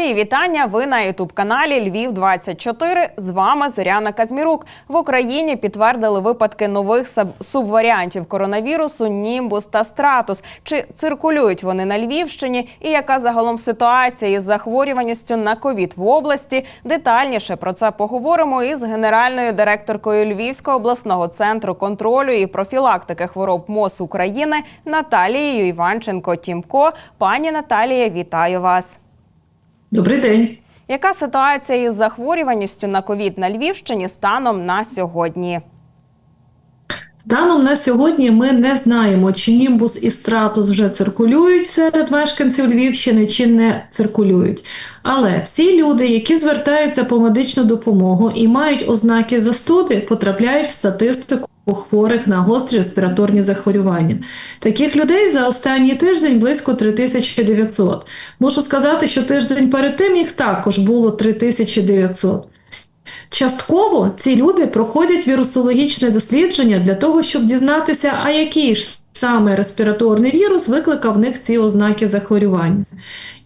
Мої вітання. Ви на ютуб каналі Львів 24 З вами Зоряна Казмірук. В Україні підтвердили випадки нових субваріантів коронавірусу Німбус та Стратус. Чи циркулюють вони на Львівщині? І яка загалом ситуація із захворюваністю на ковід в області? Детальніше про це поговоримо із генеральною директоркою Львівського обласного центру контролю і профілактики хвороб МОЗ України Наталією Іванченко Тімко. Пані Наталія, вітаю вас. Добрий день. Яка ситуація із захворюваністю на ковід на Львівщині станом на сьогодні? Станом на сьогодні ми не знаємо, чи німбус і стратус вже циркулюють серед мешканців Львівщини, чи не циркулюють. Але всі люди, які звертаються по медичну допомогу і мають ознаки застуди, потрапляють в статистику хворих на гострі респіраторні захворювання. Таких людей за останній тиждень близько 3900. Можу сказати, що тиждень перед тим їх також було 3900. Частково ці люди проходять вірусологічне дослідження для того, щоб дізнатися, а який ж саме респіраторний вірус викликав в них ці ознаки захворювання.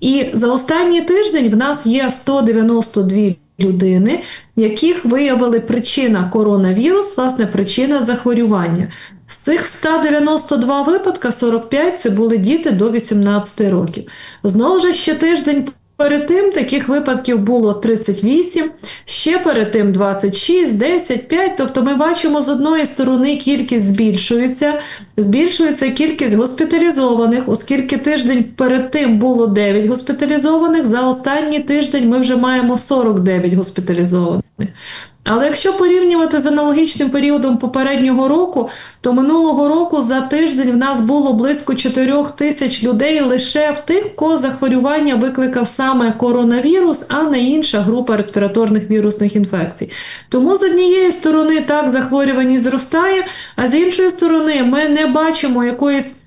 І за останній тиждень в нас є 192 людини, яких виявили причина коронавірус, власне, причина захворювання. З цих 192 випадка 45 це були діти до 18 років. Знову ж ще тиждень Перед тим таких випадків було 38, ще перед тим 26, 10, 5. Тобто ми бачимо з одної сторони кількість збільшується, збільшується кількість госпіталізованих, оскільки тиждень перед тим було 9 госпіталізованих, за останній тиждень ми вже маємо 49 госпіталізованих. Але якщо порівнювати з аналогічним періодом попереднього року, то минулого року за тиждень в нас було близько 4 тисяч людей лише в тих, кого захворювання викликав саме коронавірус, а не інша група респіраторних вірусних інфекцій. Тому з однієї сторони так захворюваність зростає, а з іншої сторони ми не бачимо якоїсь.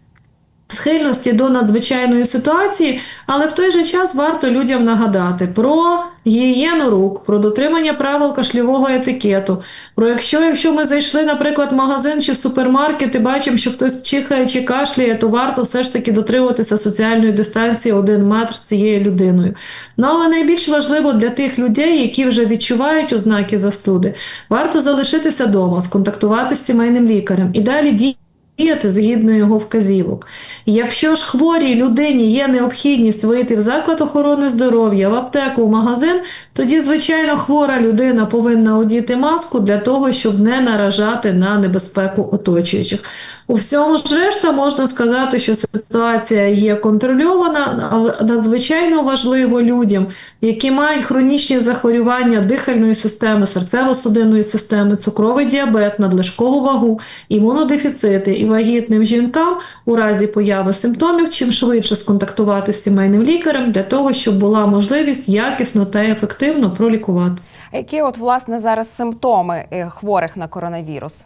Схильності до надзвичайної ситуації, але в той же час варто людям нагадати про гігієну рук, про дотримання правил кашльового етикету. Про якщо, якщо ми зайшли, наприклад, в магазин чи в супермаркет і бачимо, що хтось чихає чи кашляє, то варто все ж таки дотримуватися соціальної дистанції один метр з цією людиною. Ну але найбільш важливо для тих людей, які вже відчувають ознаки застуди, варто залишитися вдома, сконтактувати з сімейним лікарем і далі діяти діяти згідно його вказівок. Якщо ж хворій людині є необхідність вийти в заклад охорони здоров'я, в аптеку, в магазин, тоді, звичайно, хвора людина повинна одіти маску для того, щоб не наражати на небезпеку оточуючих. У всьому ж решта можна сказати, що ситуація є контрольована, але надзвичайно важливо людям, які мають хронічні захворювання дихальної системи, серцево-судинної системи, цукровий діабет, надлишкову вагу, імунодефіцити і вагітним жінкам у разі появи симптомів чим швидше сконтактувати з сімейним лікарем для того, щоб була можливість якісно та ефективно пролікуватися. Які от власне зараз симптоми е, хворих на коронавірус?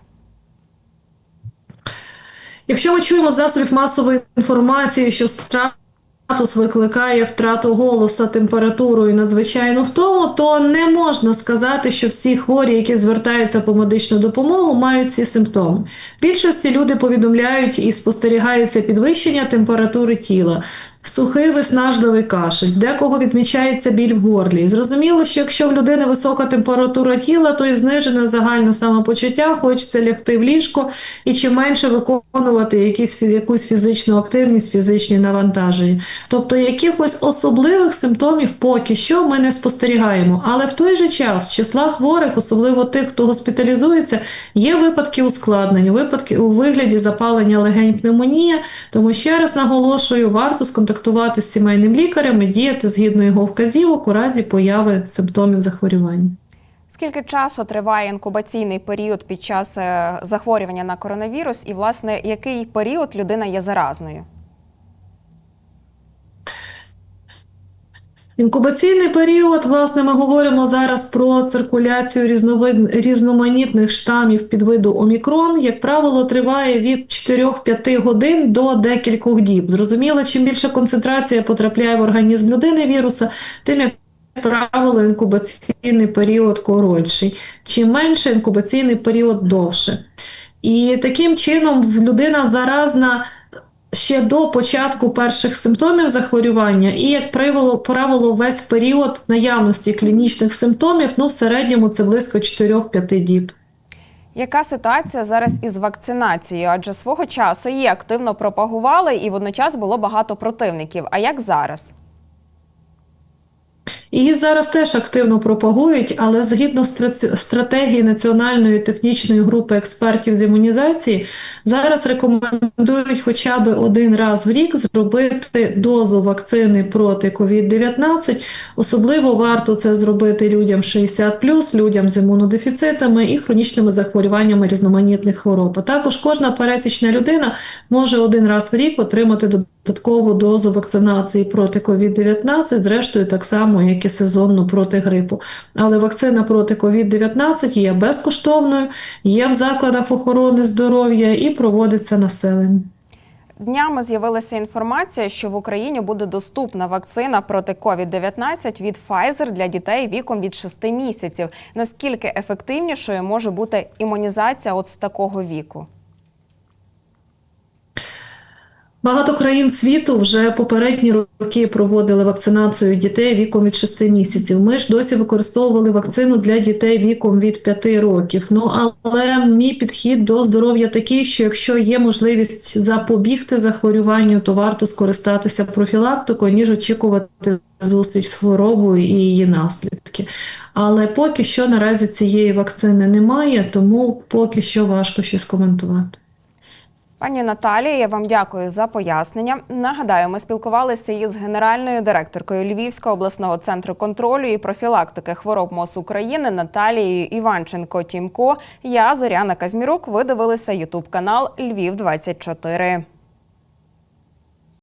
Якщо ми чуємо засобів масової інформації, що стратус викликає втрату голоса, температуру і надзвичайну втому, то не можна сказати, що всі хворі, які звертаються по медичну допомогу, мають ці симптоми. В більшості люди повідомляють і спостерігаються підвищення температури тіла. Сухий виснажливий кашель, декого відмічається біль в горлі. Зрозуміло, що якщо в людини висока температура тіла, то і знижене загальне самопочуття, хочеться лягти в ліжко і чим менше виконувати якісь, якусь фізичну активність, фізичні навантаження. Тобто якихось особливих симптомів поки що ми не спостерігаємо. Але в той же час з числа хворих, особливо тих, хто госпіталізується, є випадки ускладнень, випадки у вигляді запалення легень пневмонія. Тому ще раз наголошую, варто сконтактувати контактувати з сімейним лікарем і діяти згідно його вказівок у разі появи симптомів захворювання. Скільки часу триває інкубаційний період під час е, захворювання на коронавірус, і власне який період людина є заразною? Інкубаційний період, власне, ми говоримо зараз про циркуляцію різновид... різноманітних штамів підвиду омікрон. Як правило, триває від 4-5 годин до декількох діб. Зрозуміло, чим більша концентрація потрапляє в організм людини віруса, тим як правило інкубаційний період коротший. Чим менше інкубаційний період довше. І таким чином людина заразна ще до початку перших симптомів захворювання, і, як правило, весь період наявності клінічних симптомів, ну, в середньому це близько 4-5 діб. Яка ситуація зараз із вакцинацією? Адже свого часу її активно пропагували і водночас було багато противників. А як зараз? Її зараз теж активно пропагують, але згідно стра- стратегії Національної технічної групи експертів з імунізації, зараз рекомендують хоча б один раз в рік зробити дозу вакцини проти COVID-19. Особливо варто це зробити людям 60+, людям з імунодефіцитами і хронічними захворюваннями різноманітних хвороб. Також кожна пересічна людина може один раз в рік отримати додаткову дозу вакцинації проти COVID-19, зрештою так само, як і сезонну проти грипу. Але вакцина проти COVID-19 є безкоштовною, є в закладах охорони здоров'я і проводиться населенню. Днями з'явилася інформація, що в Україні буде доступна вакцина проти COVID-19 від Pfizer для дітей віком від 6 місяців. Наскільки ефективнішою може бути імунізація от з такого віку? Багато країн світу вже попередні роки проводили вакцинацію дітей віком від 6 місяців. Ми ж досі використовували вакцину для дітей віком від 5 років. Ну але мій підхід до здоров'я такий, що якщо є можливість запобігти захворюванню, то варто скористатися профілактикою, ніж очікувати зустріч з хворобою і її наслідки. Але поки що наразі цієї вакцини немає, тому поки що важко щось коментувати. Пані Наталія, я вам дякую за пояснення. Нагадаю, ми спілкувалися із генеральною директоркою Львівського обласного центру контролю і профілактики хвороб МОЗ України Наталією Іванченко Тімко. Я Зоряна Казмірук. Ви дивилися Ютуб канал Львів 24